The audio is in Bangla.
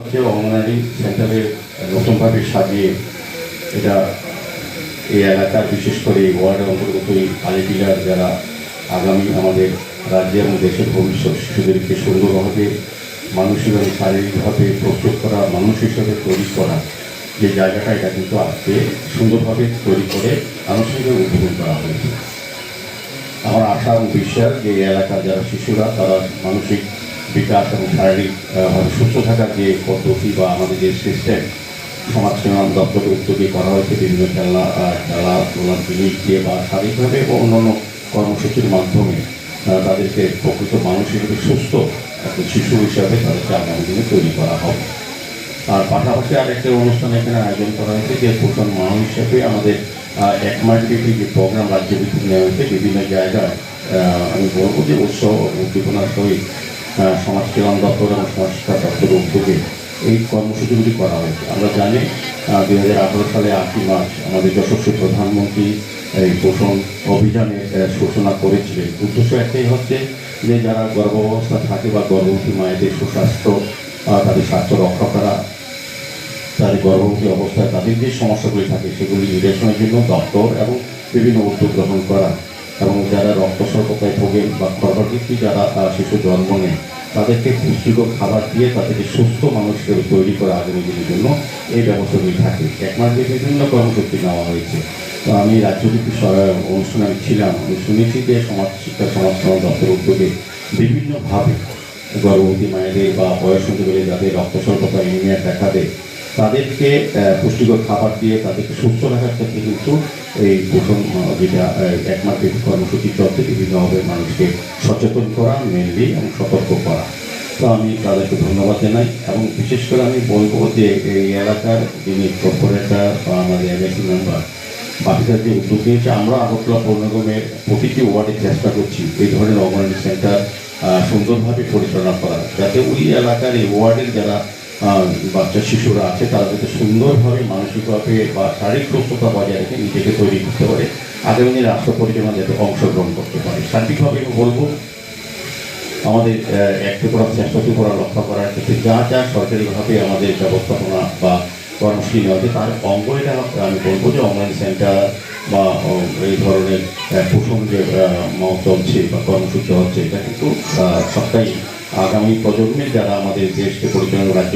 হচ্ছে অঙ্গনারী সেন্টারে নতুনভাবে সাজিয়ে এটা এই এলাকার, বিশেষ করে এই ওয়ার্ডের অন্তর্গত এই আলিপিলার যারা আগামী আমাদের রাজ্য এবং দেশের ভবিষ্যৎ শিশুদেরকে সুন্দরভাবে, মানসিক এবং শারীরিকভাবে প্রস্তুত করা, মানুষ হিসেবে তৈরি করা যে জায়গাটা, এটা কিন্তু আজকে সুন্দরভাবে তৈরি করে আনুষ্ঠানিকভাবে উদ্বোধন করা হয়েছে। আমার আশা এবং বিশ্বাস যে এই এলাকার যারা শিশুরা, তারা মানসিক বিকাশ এবং শারীরিক ভাবে সুস্থ থাকার যে পদ্ধতি বা আমাদের যে সিস্টেম সমাজ কল্যাণ দপ্তরের উদ্যোগে করা হয়েছে, বিভিন্ন খেলা তোলা জিনিস দিয়ে বা শারীরিকভাবে বা অন্যান্য কর্মসূচির মাধ্যমে তাদেরকে প্রকৃত মানুষ হিসেবে সুস্থ একটা শিশু হিসাবে তাদেরকে আগামী দিনে তৈরি করা হবে। আর পাশাপাশি আরেকটা অনুষ্ঠান এখানে আয়োজন করা হয়েছে যে পোষণ মাহ হিসেবে আমাদের এক মাস ব্যাপী যে প্রোগ্রাম রাজ্যভিত্তিক নেওয়া হয়েছে, বিভিন্ন জায়গায় আমি বলব যে উৎসব উদ্দীপনার সহিত সমাজ কল্যাণ দপ্তর এবং শিক্ষা দপ্তরের উদ্যোগে এই কর্মসূচিগুলি করা হয়েছে আমরা জানি দুই হাজার আঠারো সালে আটই মার্চ আমাদের যশস্বী প্রধানমন্ত্রী এই পোষণ অভিযানে আহ, ঘোষণা করেছিলেন। উদ্দেশ্য একটাই হচ্ছে যে যারা গর্ভাবস্থা থাকে বা গর্ভবতী মায়েদের সুস্বাস্থ্য তাদের স্বাস্থ্য রক্ষা করা তাদের গর্ভবতী অবস্থায় তাদের যে সমস্যাগুলি থাকে সেগুলি নিরসনের জন্য দপ্তর এবং বিভিন্ন উদ্যোগ গ্রহণ করা। যারা রক্ত স্বল্পতায় ভোগেন বা গর্ভবতী যারা শিশু জন্ম নেয়, তাদেরকে পুষ্টিকর খাবার দিয়ে তাদেরকে সুস্থ মানুষ হিসেবে তৈরি করা আগামী দিনের জন্য এই ব্যবস্থাগুলি থাকে। এক মাস বিভিন্ন কর্মসূচি নেওয়া হয়েছে। তো আমি রাজ্যভিত্তিক অনুষ্ঠানে আমি ছিলাম। আমি শুনেছি যে সমাজ শিক্ষা সমাজ দপ্তর উদ্যোগে বিভিন্নভাবে গর্ভবতী মায়েদের বা বয়স হতে গেলে যাদের রক্ত স্বল্পতা অ্যানিমিয়া দেখা দেয় তাদেরকে পুষ্টিকর খাবার দিয়ে তাদেরকে সুস্থ রাখার ক্ষেত্রে কিন্তু এই পোষণ যেটা এক মাস ব্যাপী কর্মসূচি চলছে বিভিন্নভাবে মানুষকে সচেতন করা মেনলি এবং সতর্ক করা। তো আমি তাদেরকে ধন্যবাদ জানাই এবং বিশেষ করে আমি বলব যে এই এলাকার যিনি কর্পোরেটর বা আমাদের এমএসি মেম্বার বাকিটা যে উদ্যোগ নিয়েছে, আমরা আগরতলা পৌরনিগমের প্রতিটি ওয়ার্ডে চেষ্টা করছি এই ধরনের অঙ্গনওয়াড়ি সেন্টার সুন্দরভাবে পরিচালনা করা যাতে ওই এলাকার এই ওয়ার্ডের যারা বাচ্চা, শিশুরা আছে, তারা যাতে সুন্দরভাবে মানসিকভাবে বা শারীরিক সুস্থতা বজায় রেখে নিজেকে তৈরি করতে পারে। আগামী রাষ্ট্র পরিচালনা যাতে অংশগ্রহণ করতে পারে। সার্বিকভাবে আমি বলব, আমাদের একটি করার চেষ্টা করা রক্ষা করার ক্ষেত্রে যা যা সরকারিভাবে আমাদের ব্যবস্থাপনা বা কর্মসূচি নেওয়া হচ্ছে, তার অঙ্গ এটা আমি বলব যে অনলাইন সেন্টার বা এই ধরনের পোষণ যে চলছে বা কর্মসূচি হচ্ছে, এটা কিন্তু সবটাই আগামী প্রজন্মের যারা আমাদের দেশকে পরিচালনা রাজ্য